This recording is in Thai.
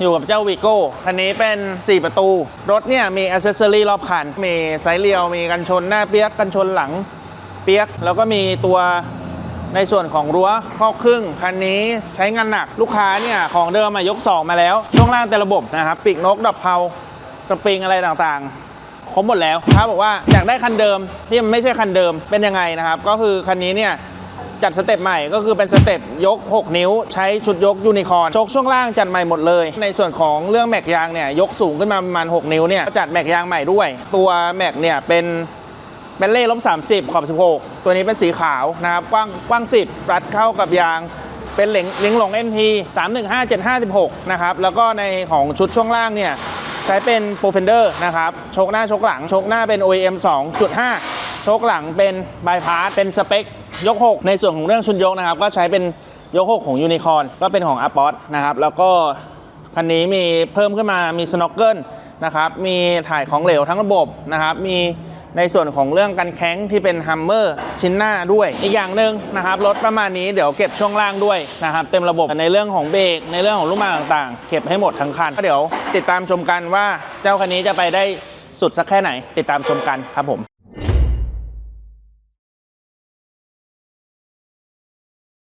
อยู่กับเจ้าวีโก้คันนี้เป็น 4 ประตู รถเนี่ยมีอ c เซสซอรีรอบคัน มีไซส์เรียว มีกันชนหน้าเปียก กันชนหลังเปียก แล้วก็มีตัวในส่วนของรั้วครอบครึ่ง คันนี้ใช้งานหนัก ลูกค้าเนี่ยของเดิมมายก 2 มาแล้ว ช่วงล่างเต็มระบบนะครับ ปีกนกดับเพลาสปริงอะไรต่างๆครบหมดแล้วครับบอกว่าอยากได้คันเดิมที่มันไม่ใช่คันเดิมเป็นยังไงนะครับ ก็คือคันนี้เนี่ย จัดสเต็ปใหม่ก็คือเป็นสเต็ปยก 6 นิ้ว ใช้ชุดยกยูนิคอร์นชคช่วงล่างจัดใหม่หมดเลย ในส่วนของเรื่องแม็กยางเนี่ยยกสูงขึ้นมาประมาณ 6 นิ้วเนี่ยจัดแม็กยางใหม่ด้วย ตัวแม็กเนี่ยเป็นเป็นเล่ลบ30 ขอบ 16 ตัวนี้เป็นสีขาวนะครับกว้างกว้าง 10 รัดเข้ากับยางเป็นเหลิงลิงหลง MT 315756 นะครับ แล้วก็ในของชุดช่วงล่างเนี่ยใช้เป็น p r o f e n d e r นะครับโชคหน้าโชคหลังโชคหน้าเป็น OEM 2.5โชคหลังเป็นบายพาสเป็นสเปค ยก 6 ในส่วนของเรื่องชุดยกนะครับ ก็ใช้เป็นยก 6 ของยูนิคอนก็เป็นของ a p o s นะครับ แล้วก็คันนี้มีเพิ่มขึ้นมามีสโน k เกิลนะครับ มีถ่ายของเหลวทั้งระบบนะครับ มีในส่วนของเรื่องกันแข้งที่เป็นฮัมเมอร์ชิ้นหน้าด้วย อีกอย่างหนึ่งนะครับรถประมาณนี้เดี๋ยวเก็บช่วงล่างด้วยนะครับ เต็มระบบในเรื่องของเบรกในเรื่องของลูกมาต่างๆ เก็บให้หมดทั้งคันก็เดี๋ยวติดตามชมกันว่าเจ้าคันนี้จะไปได้สุดสักแค่ไหน ติดตามชมกันครับผม